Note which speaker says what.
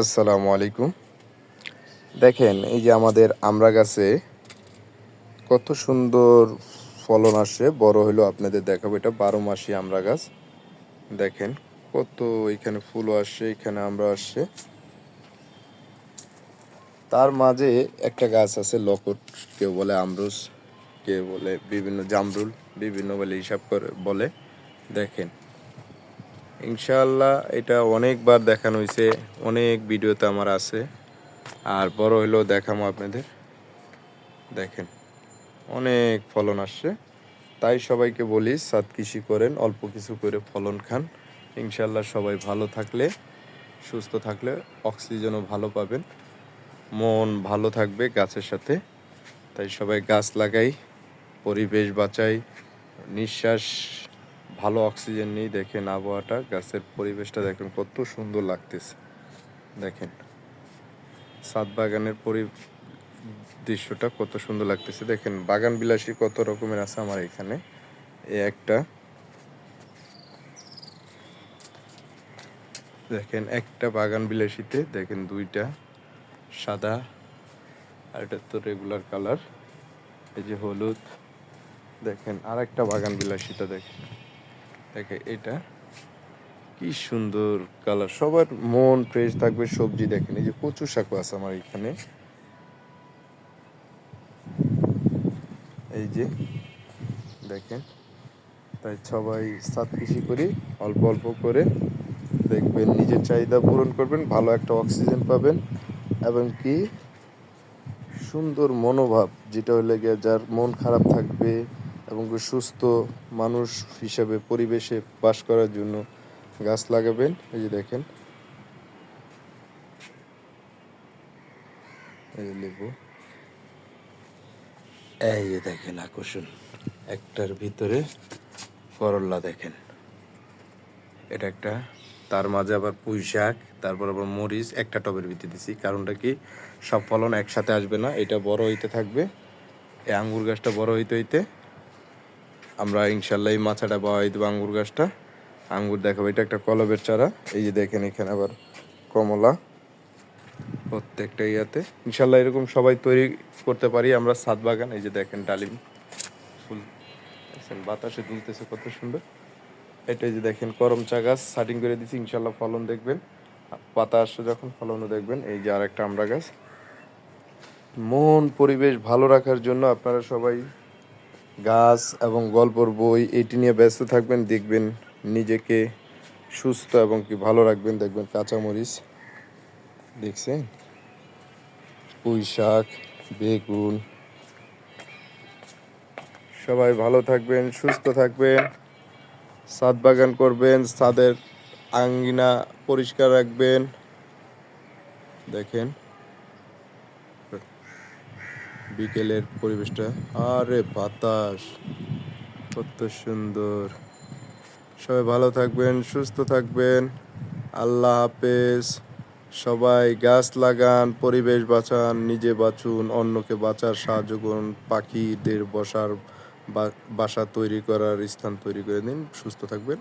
Speaker 1: আসসালামু আলাইকুম। দেখেন, এই যে আমাদের আমড়া গাছে কত সুন্দর ফলন আসে বড় হলো আপনাদের দেখাবো, এটা বারো মাসি আমড়া গাছ। দেখেন, কত এখানে ফুলও আসছে, এখানে আমরা আসছে। তার মাঝে একটা গাছ আছে, লকট, কেউ বলে আমরুস কেউ বলে বিভিন্ন জামরুল, বিভিন্ন বলে হিসাব করে বলে। দেখেন ইনশাআল্লাহ এটা অনেকবার দেখানো হয়েছে অনেক ভিডিওতে আমার আছে। আর বড় হইলেও দেখাবো আপনাদের। দেখেন, অনেক ফলন আসছে। তাই সবাইকে বলি, সাত কৃষি করেন, অল্প কিছু করে ফলন খান। ইনশাল্লাহ সবাই ভালো থাকলে, সুস্থ থাকলে অক্সিজেনও ভালো পাবেন। মন ভালো থাকবে গাছের সাথে। তাই সবাই গাছ লাগাই, পরিবেশ বাঁচাই, নিঃশ্বাস ভালো অক্সিজেন নেই দেখেন আবহাওয়াটা গাছের পরিবেশটা দেখেন কত সুন্দর লাগতেছে। দেখেন, সাত বাগানের পরি দৃশ্যটা কত সুন্দর লাগতেছে। দেখেন, বাগান বিলাসী কত রকমের আছে আমার এখানে। এ একটা। দেখেন, একটা বাগান বিলাসীতে, দেখেন দুইটা, সাদা, আর এটা তো রেগুলার কালার এই যে হলুদ। দেখেন আর একটা বাগান বিলাসীটা দেখেন। দেখে এটা। কি সুন্দর কালার সবার মন ফ্রেশ থাকবে, সবজি দেখেন, এই যে কচু শাকও আছে আমার এখানে। এই যে দেখেন, তাই সবাই সাত কৃষি করি, অল্প অল্প করে দেখবেন, নিজের চাহিদা পূরণ করবেন, ভালো একটা অক্সিজেন পাবেন, এবং কি সুন্দর মনোভাব, যেটা হলে গিয়ে যার মন খারাপ থাকবে এবং সুস্থ মানুষ হিসাবে পরিবেশে বাস করার জন্য গাছ লাগাবেন। এই যে দেখেন। এই যে লেবু। এই দেখেন আকর্ষণ। একটার ভিতরে করল্লা দেখেন। এটা একটা, তার মাঝে আবার পুঁই শাক, তারপর আবার মরিচ, একটা টবের ভিতরে দিছি। কারণটা কি? সব ফলন একসাথে আসবে না। এটা বড় হইতে থাকবে। এই আঙ্গুর গাছটা বড় হইতে হইতে আমরা ইনশাল্লাহ এই মাছাটা বাওয়াই দেবো আঙ্গুর গাছটা, আঙ্গুর দেখাবো। এটা একটা কলবের চারা। এই যে দেখেন এখানে আবার কমলা প্রত্যেকটা ইয়াতে। ইনশাল্লাহ এরকম সবাই তৈরি করতে পারি আমরা সাত বাগান। এই যে দেখেন ডালিম ফুল। বাতাসে দুলতেছে কত সুন্দর। এটা যে দেখেন করম চা গাছ। সাটিং করে দিচ্ছি ইনশাল্লাহ ফলন দেখবেন। পাতা আসছে যখন ফলনও দেখবেন, এই যে আর একটা আমরা গাছ। মন, পরিবেশ ভালো রাখার জন্য আপনারা সবাই গাছ এবং গল্পর বই, এটি নিয়ে ব্যস্ত থাকবেন, দেখবেন নিজেকে সুস্থ এবং কি ভালো রাখবেন, দেখবেন কাঁচামরিচ, দেখছেন? পুঁই শাক, বেগুন। সবাই ভালো থাকবেন, সুস্থ থাকবেন ছাদ বাগান করবেন ছাদের আঙ্গিনা পরিষ্কার রাখবেন। দেখেন? বিকেলের পরিবেশটা। আরে বাতাস, কত সুন্দর। সবাই ভালো থাকবেন, সুস্থ থাকবেন। আল্লাহ হাফেজ। সবাই গাছ লাগান, পরিবেশ বাঁচান, নিজে বাঁচুন, অন্যকে বাঁচার সাহায্য করুন, পাখিদের বসার বাসা তৈরি করার স্থান তৈরি করে দিন। সুস্থ থাকবেন।